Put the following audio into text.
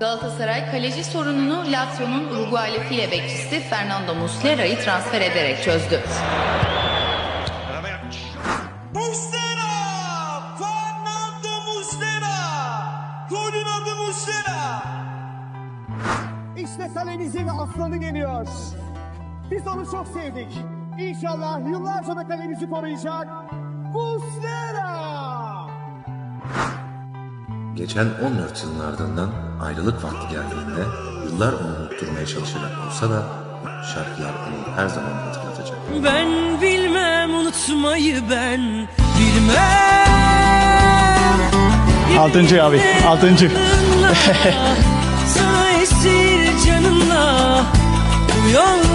Galatasaray kaleci sorununu Lazio'nun Uruguaylı file bekçisi Fernando Muslera'yı transfer ederek çözdü. Muslera! Fernando Muslera! Golün adı Muslera! İşte kalemizin aslanı geliyor. Biz onu çok sevdik. İnşallah yıllarca da kalemizi koruyacak. Geçen 14 yılın ardından ayrılık vakti geldiğinde yıllar onu unutturmaya çalışacak olsa da şarkılar onu her zaman hatırlatacak. Ben bilmem unutmayı ben bilmem Altıncı abi, altıncı. Sana esir canınla Bu geçemem